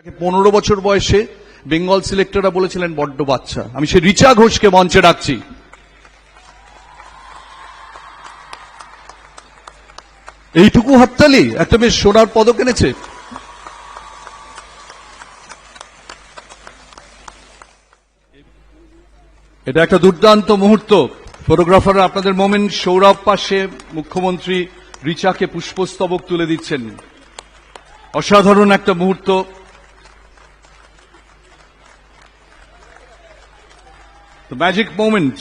তাকে পনেরো বছর বয়সে বেঙ্গল সিলেক্টররা বলেছিলেন বড্ড বাচ্চা। আমি সে রিচা ঘোষকে মঞ্চে ডাকছি। এইটুকু হাততালি? একটা বেশ সোনার পদক এনেছে। এটা একটা দুর্দান্ত মুহূর্ত। ফটোগ্রাফার আপনাদের মোমেন্ট সৌরভ পাশে মুখ্যমন্ত্রী রিচাকে পুষ্পস্তবক তুলে দিচ্ছেন। অসাধারণ একটা মুহূর্ত। The magic moment.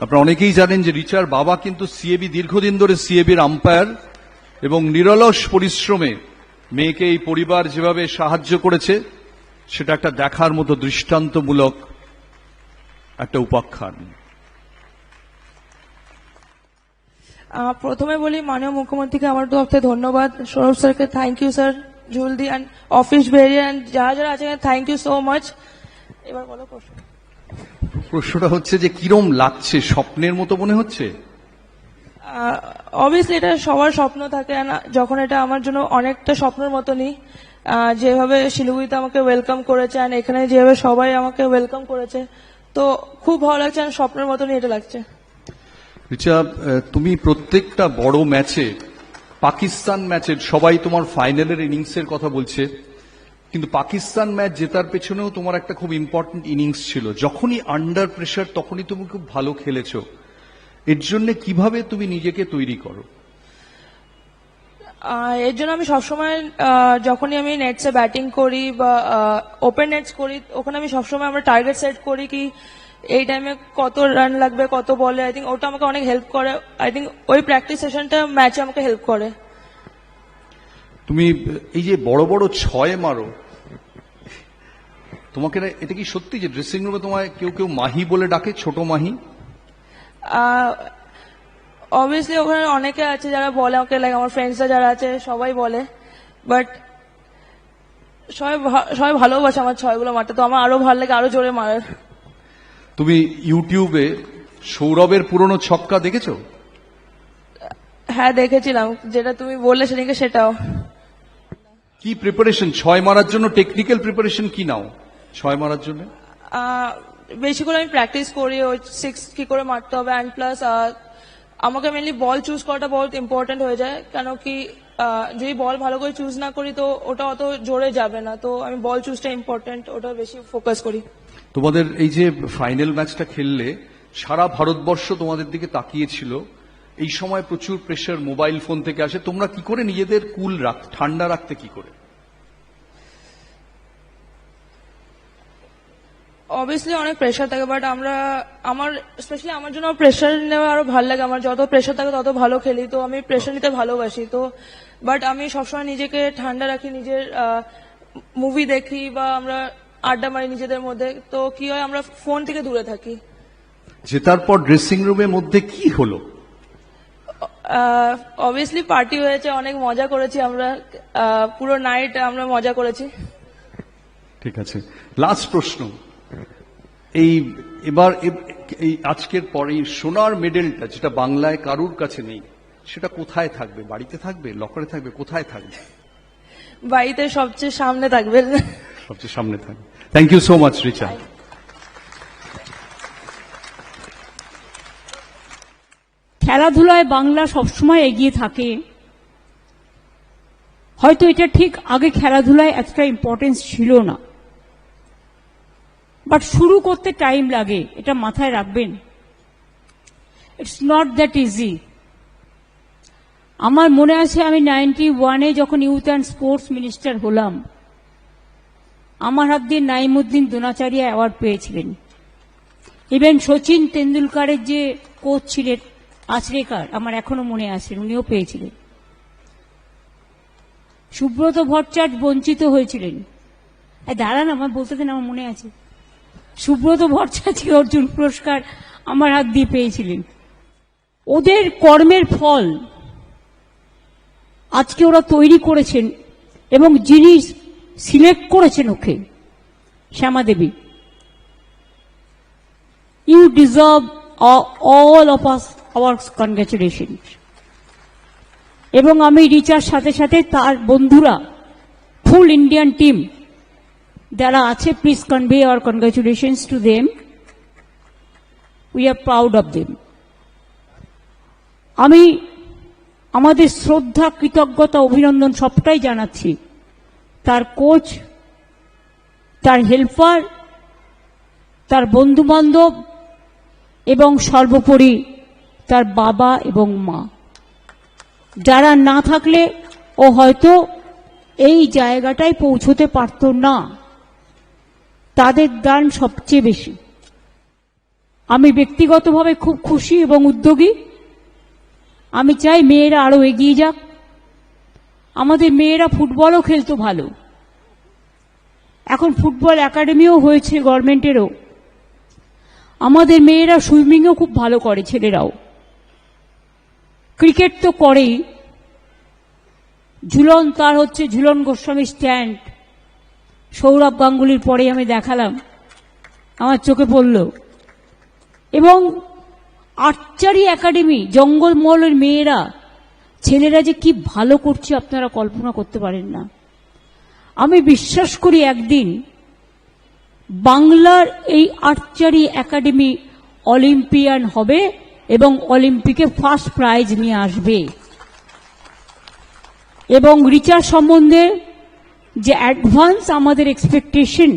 আপনারা অনেকেই জানেন যে রিচার বাবা কিন্তু সিএবি দীর্ঘদিন ধরে সিএবির আম্পায়ার এবং নিরলস পরিশ্রমে মেয়েকে এই পরিবার যেভাবে সাহায্য করেছে, সেটা একটা দেখার মতো দৃষ্টান্তমূলক একটা উপাখ্যান প্রথমে বলি মাননীয় মুখ্যমন্ত্রীকে আমার তরফ থেকে ধন্যবাদ। সৌরভ স্যারকে থ্যাংক ইউ স্যার জুলদি অ্যান্ড অফিস বেরিয়ে অ্যান্ড যারা যারা আছেন থ্যাংক ইউ সো মাচ এবার বলো প্রশ্ন। প্রশ্নটা হচ্ছে যে কিরম লাগছে? স্বপ্নের মতো মনে হচ্ছে? অবভিয়াসলি এটা সবার স্বপ্ন থাকে যখন এটা আমার জন্য অনেকটা স্বপ্নের মতনই। যেভাবে শিলিগুড়িতে আমাকে ওয়েলকাম করেছে এখানে যেভাবে সবাই আমাকে ওয়েলকাম করেছে তো খুব ভালো লাগছে স্বপ্নের মতনই এটা লাগছে। রিচা তুমি প্রত্যেকটা বড় ম্যাচে, পাকিস্তান ম্যাচের, সবাই তোমার ফাইনালের ইনিংসের কথা বলছে, কিন্তু পাকিস্তান ম্যাচ জেতার পেছনেও তোমার একটা খুব ইম্পর্টেন্ট ইনিংস ছিল। যখনই আন্ডার প্রেশার তখনই তুমি খুব ভালো খেলেছো। এর জন্য কীভাবে তুমি নিজেকে তৈরি করো? এর জন্য আমি সবসময় যখনই আমি নেটসে ব্যাটিং করি বা ওপেন নেটস করি, ওখানে আমি সবসময় আমরা টার্গেট সেট করি কি এই টাইমে কত রান লাগবে কত বলে আই থিঙ্ক ওটা আমাকে অনেক হেল্প করে। আই থিঙ্ক ওই প্র্যাকটিস সেশনটা ম্যাচে আমাকে হেল্প করে। তুমি এই যে বড় বড় ছয় মারো তোমাকে না- এটা কি সত্যি যে ড্রেসিং রুমে তোমায় কেউ কেউ মাহি বলে ডাকে ছোট মাহি? অবভিয়াসলি ওখানে অনেকে আছে যারা বলে আমাকে লাইক আমার ফ্রেন্ডসরা যারা আছে সবাই বলে। বাট সবাই সবাই ভালোবাসে আমার ছয়গুলো মারতে তো আমার আরও ভালো লাগে আরও জোরে মারার। তুমি ইউটিউবে সৌরভের পুরনো ছক্কা দেখেছ? হ্যাঁ দেখেছিলাম। যেটা তুমি বললে সেদিনকে সেটাও। কি প্রিপারেশন ছয় মারার জন্য টেকনিক্যাল প্রিপারেশন কি নাও? ছয় মারার জন্য? বেশি করে আমি প্র্যাকটিস করি ওই সিক্স কি করে মারতে হবে অ্যান্ড প্লাস আমাকে মেনলি বল চুজ করাটা বহুত ইম্পর্টেন্ট হয়ে যায়। কেন কি যদি বল ভালো করে চুজ না করি তো ওটা অত জোরে যাবে না। তো আমি বল চুজটা ইম্পর্টেন্ট ওটা বেশি ফোকাস করি। তোমাদের এই যে ফাইনাল ম্যাচটা খেললে, সারা ভারতবর্ষ তোমাদের দিকে তাকিয়েছিল। এই সময় প্রচুর প্রেশার মোবাইল ফোন থেকে আসে। তোমরা কি করে নিজেদের কুল রাখ, ঠান্ডা রাখতে কি করে? অবভিয়াসলি অনেক প্রেশার থাকে বাট আমরা, আমার স্পেশালি আমার জন্য প্রেশার নেওয়া আরও ভালো লাগে। আমার যত প্রেশার থাকে তত ভালো খেলি। তো আমি প্রেশার নিতে ভালোবাসি। তো বাট আমি সবসময় নিজেকে ঠান্ডা রাখি, নিজের মুভি দেখি বা আমরা আড্ডা মারি নিজেদের মধ্যে। তো কি হয় আমরা ফোন থেকে দূরে থাকি। জেতার পর ড্রেসিং রুমের মধ্যে কি হলো? অবভিয়াসলি পার্টি হয়েছে অনেক মজা করেছি আমরা। পুরো নাইট আমরা মজা করেছি। ঠিক আছে। লাস্ট প্রশ্ন। এই এবার এই আজকের পরে সোনার মেডেলটা যেটা বাংলায় কারুর কাছে নেই সেটা কোথায় থাকবে? বাড়িতে থাকবে? লকারে থাকবে? কোথায় থাকবে? বাড়িতে সবচেয়ে সামনে থাকবেন সবচেয়ে সামনে থাকবে। Thank you so much Richa খেলাধুলায় বাংলা সবসময় এগিয়ে থাকে। হয়তো এটা ঠিক আগে খেলাধুলায় এতটা ইম্পর্টেন্স ছিল না। বাট শুরু করতে টাইম লাগে, এটা মাথায় রাখবেন। ইটস নট দ্যাট ইজি আমার মনে আছে আমি নাইনটি ওয়ানে যখন ইউথ অ্যান্ড স্পোর্টস মিনিস্টার হলাম আমার হাত দিয়ে নাইমুদ্দিন দোনাচারিয়া অ্যাওয়ার্ড পেয়েছিলেন। ইভেন সচিন তেন্ডুলকারের যে কোচ ছিলেন আচরেকার আমার এখনও মনে আছে, উনিও পেয়েছিলেন। সুব্রত ভট্টাচার্য বঞ্চিত হয়েছিলেন। দাঁড়ান, আমার বলতে দেন, আমার মনে আছে। সুব্রত ভট্টাচার্য অর্জুন পুরস্কার আমার হাত দিয়ে পেয়েছিলেন। ওদের কর্মের ফল আজকে ওরা তৈরি করেছেন এবং যিনি সিলেক্ট করেছেন ওকে শ্যামা দেবী you deserve all, all of us our এবং আমি রিচার সাথে সাথে তার বন্ধুরা ফুল ইন্ডিয়ান টিম যারা আছে please convey our congratulations to them we are proud of them আমি আমাদের শ্রদ্ধা কৃতজ্ঞতা অভিনন্দন সবটাই জানাচ্ছি। তার কোচ, তার হেল্পার তার বন্ধু বান্ধব এবং সর্বোপরি তার বাবা এবং মা। যারা না থাকলে ও হয়তো এই জায়গাটায় পৌঁছতে পারত না, তাদের দান সবচেয়ে বেশি। আমি ব্যক্তিগতভাবে খুব খুশি এবং উদ্যোগী। আমি চাই মেয়েরা আরও এগিয়ে যাক। আমাদের মেয়েরা ফুটবলও খেলতো ভালো। এখন ফুটবল একাডেমিও হয়েছে গভর্নমেন্টেরও। আমাদের মেয়েরা সুইমিংও খুব ভালো করে, ছেলেরাও। ক্রিকেট তো করেই। ঝুলন, তার হচ্ছে ঝুলন গোস্বামী স্ট্যান্ড। সৌরভ গাঙ্গুলির পরে আমি দেখালাম। আমার চোখে পড়ল। এবং আর্চারি একাডেমি, জঙ্গলমহলের মেয়েরা ছেলেরা যে কি ভালো করছে আপনারা কল্পনা করতে পারেন না। আমি বিশ্বাস করি একদিন বাংলার এই আর্চারি একাডেমি অলিম্পিয়ান হবে এবং অলিম্পিকে ফার্স্ট প্রাইজ নিয়ে আসবে। এবং রিচার সম্বন্ধে যে অ্যাডভান্স আমাদের এক্সপেকটেশন,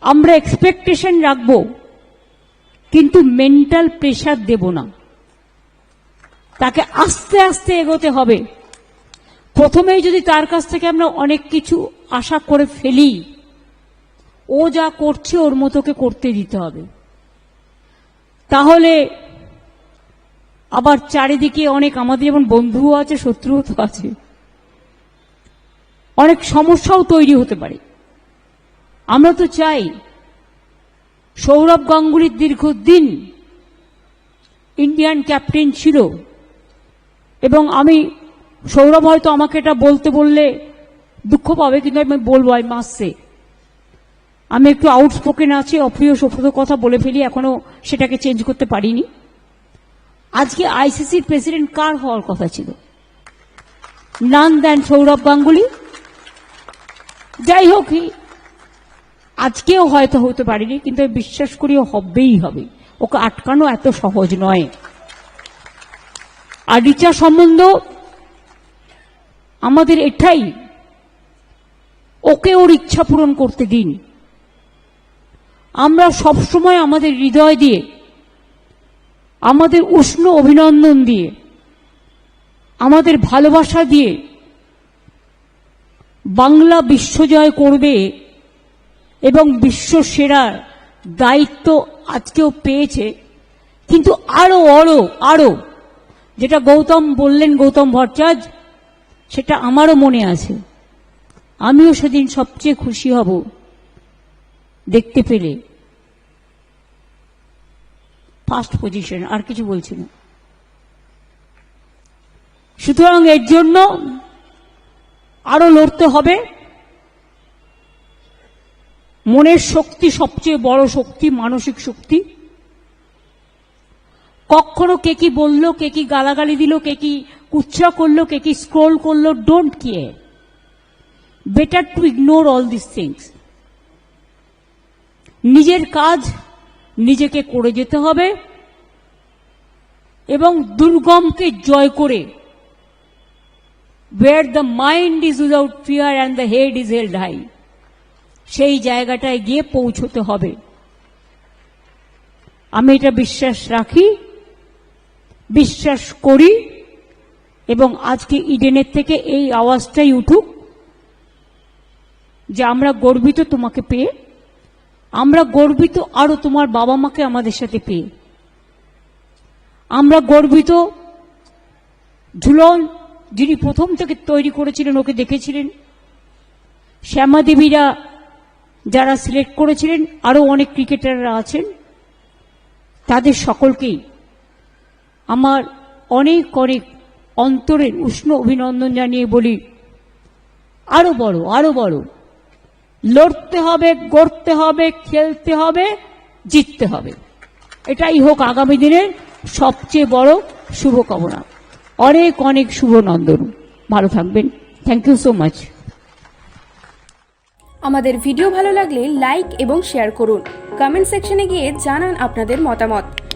আমরা এক্সপেকটেশন রাখব, কিন্তু মেন্টাল প্রেশার দেব না। তাকে আস্তে আস্তে এগোতে হবে। প্রথমেই যদি তার কাছ থেকে আমরা অনেক কিছু আশা করে ফেলি, ও যা করছে ওর মতোকে করতে দিতে হবে। তাহলে আবার চারিদিকে অনেক আমাদের যেমন বন্ধুও আছে, শত্রুও তো আছে। অনেক সমস্যাও তৈরি হতে পারে। আমরা তো চাই সৌরভ গাঙ্গুলির দীর্ঘদিন ইন্ডিয়ান ক্যাপ্টেন ছিল। এবং আমি, সৌরভ হয়তো আমাকে এটা বলতে বললে দুঃখ পাবে, কিন্তু আমি বলব আই মাসে আমি একটু আউটস্পোকেন আছি, অপ্রিয় সফল কথা বলে ফেলি, এখনও সেটাকে চেঞ্জ করতে পারিনি। আজকে আইসিসির প্রেসিডেন্ট কার হওয়ার কথা ছিল? নান দেন সৌরভ গাঙ্গুলি। যাই হোক আজকেও হয়তো হতে পারিনি, কিন্তু বিশ্বাস করি হবেই হবে। ওকে আটকানো এত সহজ নয়। আর রিচা সম্বন্ধ আমাদের এটাই। ওকে ওর ইচ্ছা পূরণ করতে দিন। আমরা সবসময় আমাদের হৃদয় দিয়ে, আমাদের উষ্ণ অভিনন্দন দিয়ে, আমাদের ভালোবাসা দিয়ে বাংলা বিশ্বজয় করবে এবং বিশ্ব সেরার দায়িত্ব আজকেও পেয়েছে। কিন্তু আরও আরও আরও যেটা গৌতম বললেন, গৌতম ভট্টাচার্য, সেটা আমারও মনে আছে। আমিও সেদিন সবচেয়ে খুশি হব দেখতে পেলে। ফার্স্ট পজিশন আর কিছু বলছি না। সুতরাং এর জন্য আরও লড়তে হবে। মনের শক্তি সবচেয়ে বড় শক্তি, মানসিক শক্তি। কখনো কে কি বলল, কে কি গালাগালি দিল, কে কি কুচ্ছা করল, কে কি স্ক্রোল করল don't care better to ignore all this things নিজের কাজ নিজেকে করে যেতে হবে এবং দুর্গমকে জয় করে where the mind is without fear and the head is held high সেই জায়গাটায় গিয়ে পৌঁছতে হবে। আমি এটা বিশ্বাস রাখি। বিশ্বাস করি এবং আজকে ইডেনের থেকে এই আওয়াজটাই উঠুক যে আমরা গর্বিত তোমাকে পেয়ে, আমরা গর্বিত আরও তোমার বাবা মাকে আমাদের সাথে পেয়ে। আমরা গর্বিত ঝুলন যিনি প্রথম থেকে তৈরি করেছিলেন, ওকে দেখেছিলেন। শ্যামা দেবীরা যারা সিলেক্ট করেছিলেন, আরও অনেক ক্রিকেটাররা আছেন। তাদের সকলকেই আমার অনেক অনেক অন্তরের উষ্ণ অভিনন্দন জানিয়ে বলি, আরও বড় আরও বড়। লড়তে হবে, গড়তে হবে, খেলতে হবে, জিততে হবে। এটাই হোক আগামী দিনের সবচেয়ে বড় শুভকামনা। অনেক অনেক শুভ নন্দন। ভালো থাকবেন। থ্যাংক ইউ সো মাচ আমাদের ভিডিও ভালো লাগলে লাইক এবং শেয়ার করুন। কমেন্ট সেকশনে গিয়ে জানান আপনাদের মতামত।